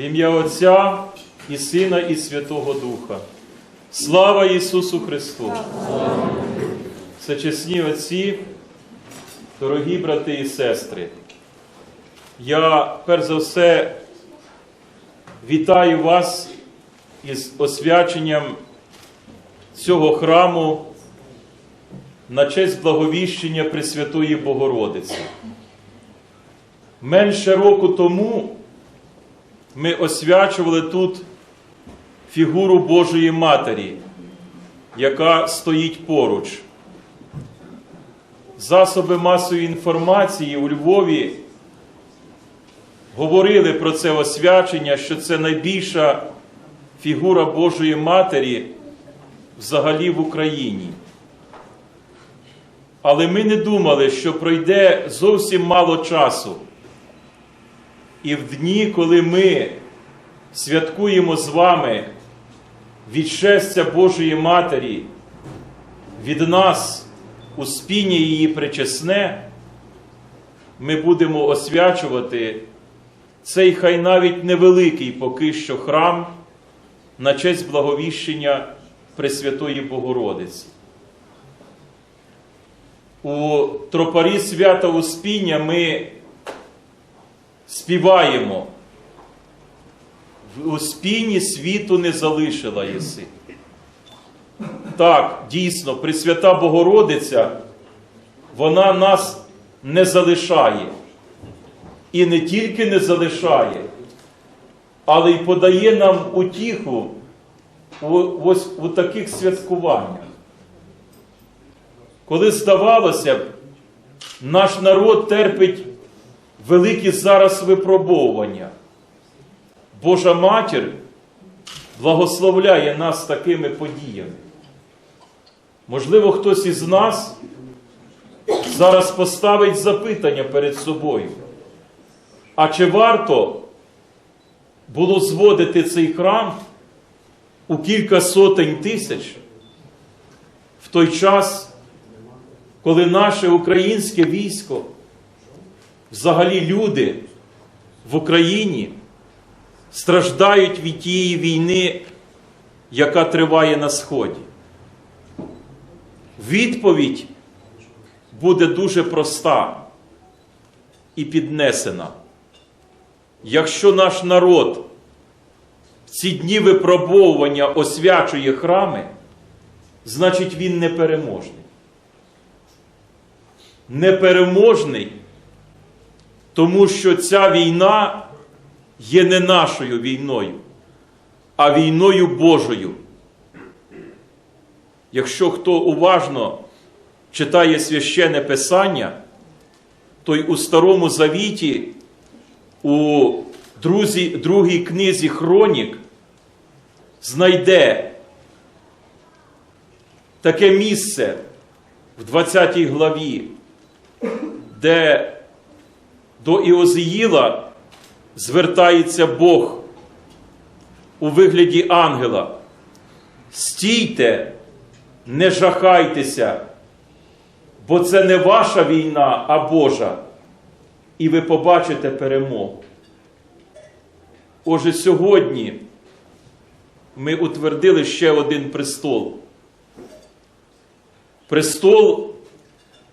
В ім'я Отця і Сина, і Святого Духа. Слава Ісусу Христу! Всечесні отці, дорогі брати і сестри. Я перш за все вітаю вас із освяченням цього храму на честь благовіщення Пресвятої Богородиці. Менше року тому ми освячували тут фігуру Божої Матері, яка стоїть поруч. Засоби масової інформації у Львові говорили про це освячення, що це найбільша фігура Божої Матері взагалі в Україні. Але ми не думали, що пройде зовсім мало часу. І в дні, коли ми святкуємо з вами відшестя Божої Матері від нас у спінні її причесне, ми будемо освячувати цей хай навіть невеликий поки що храм на честь благовіщення Пресвятої Богородиці. У тропарі свята Успіння ми співаємо. В Успінні світу не залишила єси. Так, дійсно, Пресвята Богородиця, вона нас не залишає. І не тільки не залишає, але й подає нам утіху у, ось у таких святкуваннях. Коли здавалося б, наш народ терпить великі зараз випробовування. Божа матір благословляє нас такими подіями. Можливо, хтось із нас зараз поставить запитання перед собою. А чи варто було зводити цей храм у кілька сотень тисяч в той час, коли наше українське військо, взагалі люди в Україні страждають від тієї війни, яка триває на Сході? Відповідь буде дуже проста і піднесена. Якщо наш народ в ці дні випробовування освячує храми, значить він непереможний. Непереможний, тому що ця війна є не нашою війною, а війною Божою. Якщо хто уважно читає священне Писання, то й у Старому Завіті, у друзі, другій книзі Хронік, знайде таке місце в 20 главі, де до Іозиїла звертається Бог у вигляді ангела. Стійте, не жахайтеся, бо це не ваша війна, а Божа. І ви побачите перемогу. Отже, сьогодні ми утвердили ще один престол. Престол,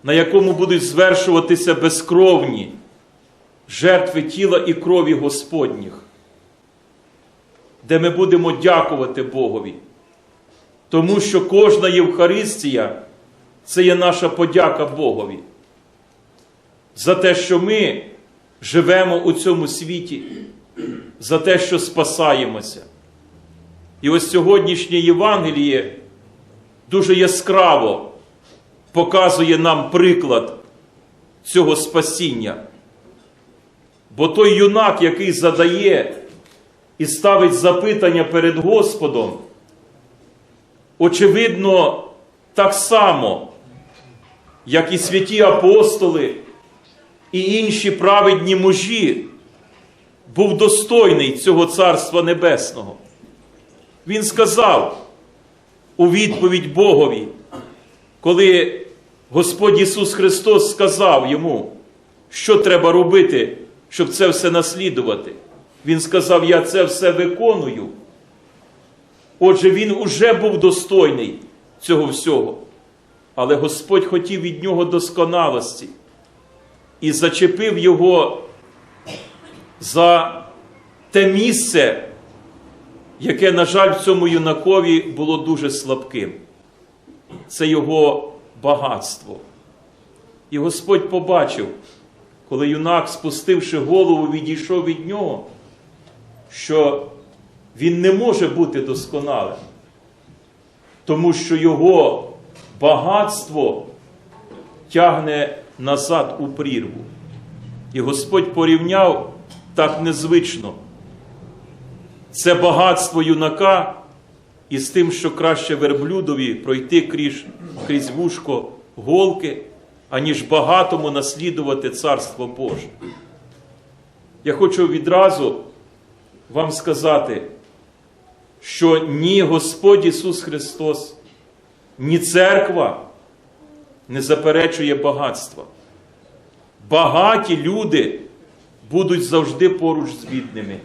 на якому будуть звершуватися безкровні жертви тіла і крові Господніх, де ми будемо дякувати Богові. Тому що кожна Євхаристія це є наша подяка Богові. За те, що ми живемо у цьому світі, за те, що спасаємося. І ось сьогоднішнє Євангеліє дуже яскраво показує нам приклад цього спасіння. Бо той юнак, який задає і ставить запитання перед Господом, очевидно, так само, як і святі апостоли і інші праведні мужі, був достойний цього Царства Небесного. Він сказав у відповідь Богові, коли Господь Ісус Христос сказав йому, що треба робити, щоб це все наслідувати. Він сказав: Я це все виконую. Отже, він уже був достойний цього всього. Але Господь хотів від нього досконалості і зачепив його за те місце, яке, на жаль, в цьому юнакові було дуже слабким. Це його багатство. І Господь побачив, коли юнак, спустивши голову, відійшов від нього, що він не може бути досконалим, тому що його багатство тягне назад у прірву. І Господь порівняв так незвично це багатство юнака із тим, що краще верблюдові пройти крізь, крізь вушко голки, аніж багатому наслідувати Царство Боже. Я хочу відразу вам сказати, що ні Господь Ісус Христос, ні церква не заперечує багатства. Багаті люди будуть завжди поруч з бідними.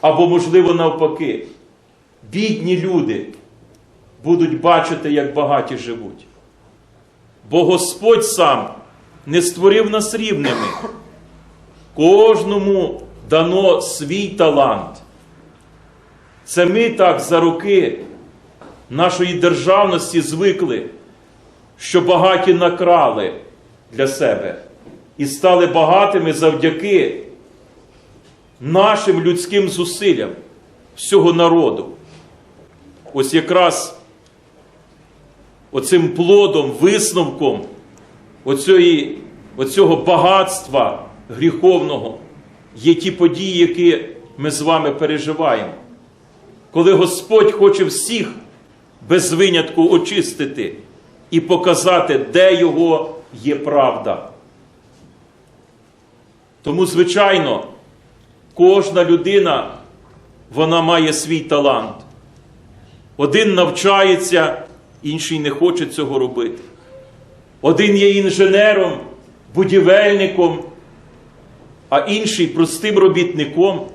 Або, можливо, навпаки, бідні люди будуть бачити, як багаті живуть. Бо Господь сам не створив нас рівними. Кожному дано свій талант. Це ми так за роки нашої державності звикли, що багаті накрали для себе і стали багатими завдяки нашим людським зусиллям всього народу. Ось якраз оцим плодом, висновком оцієї, оцього багатства гріховного є ті події, які ми з вами переживаємо. Коли Господь хоче всіх без винятку очистити і показати, де його є правда. Тому, звичайно, кожна людина вона має свій талант. Один навчається, інший не хоче цього робити. Один є інженером, будівельником, а інший простим робітником.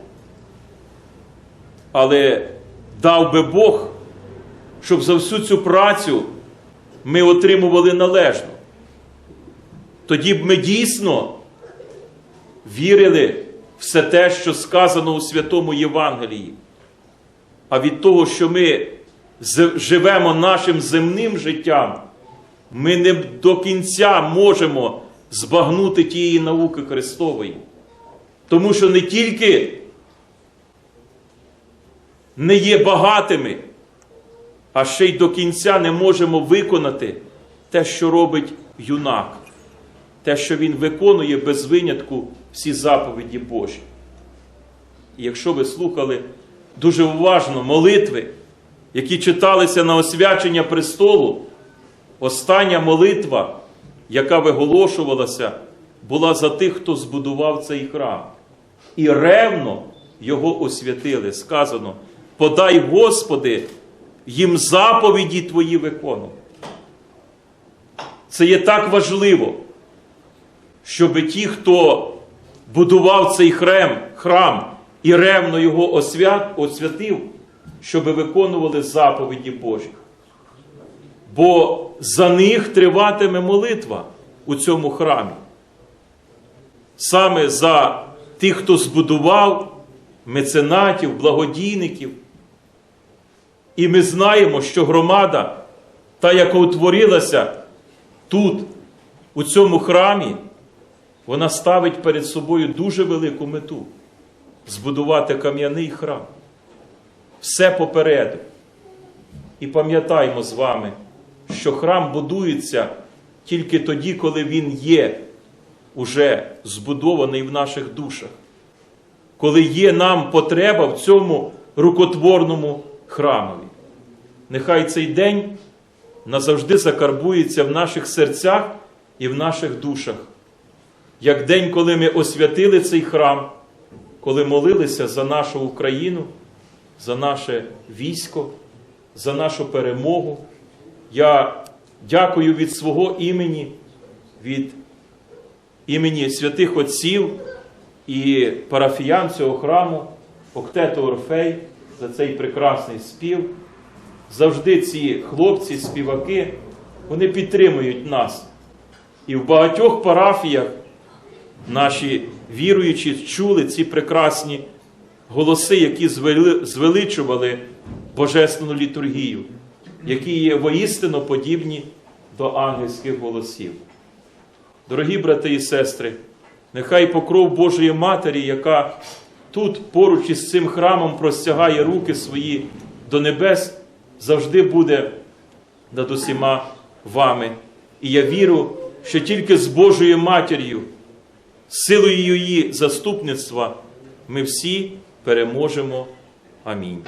Але дав би Бог, щоб за всю цю працю ми отримували належно. Тоді б ми дійсно вірили все те, що сказано у Святому Євангелії. А від того, що ми живемо нашим земним життям, ми не до кінця можемо збагнути тієї науки Христової. Тому що не тільки не є багатими, а ще й до кінця не можемо виконати те, що робить юнак, те, що він виконує без винятку всі заповіді Божі. І якщо ви слухали дуже уважно молитви, які читалися на освячення престолу, остання молитва, яка виголошувалася, була за тих, хто збудував цей храм. І ревно його освятили. Сказано: подай, Господи, їм заповіді Твої виконувати. Це є так важливо, щоб ті, хто будував цей храм, храм і ревно його освят, освятив, щоб виконували заповіді Божі. Бо за них триватиме молитва у цьому храмі. Саме за тих, хто збудував меценатів, благодійників. І ми знаємо, що громада, та, яка утворилася тут, у цьому храмі, вона ставить перед собою дуже велику мету збудувати кам'яний храм. Все попереду. І пам'ятаємо з вами, що храм будується тільки тоді, коли він є уже збудований в наших душах, коли є нам потреба в цьому рукотворному храмові. Нехай цей день назавжди закарбується в наших серцях і в наших душах, як день, коли ми освятили цей храм, коли молилися за нашу Україну, за наше військо, за нашу перемогу. Я дякую від свого імені, від імені святих Отців і парафіян цього храму, Октету Орфей, за цей прекрасний спів. Завжди ці хлопці, співаки, вони підтримують нас. І в багатьох парафіях наші віруючі чули ці прекрасні голоси, які звеличували Божественну літургію, які є воістину подібні до ангельських голосів. Дорогі брати і сестри, нехай покров Божої Матері, яка тут поруч із цим храмом простягає руки свої до небес, завжди буде над усіма вами. І я вірю, що тільки з Божою Матір'ю, силою її заступництва, ми всі переможемо. Амінь.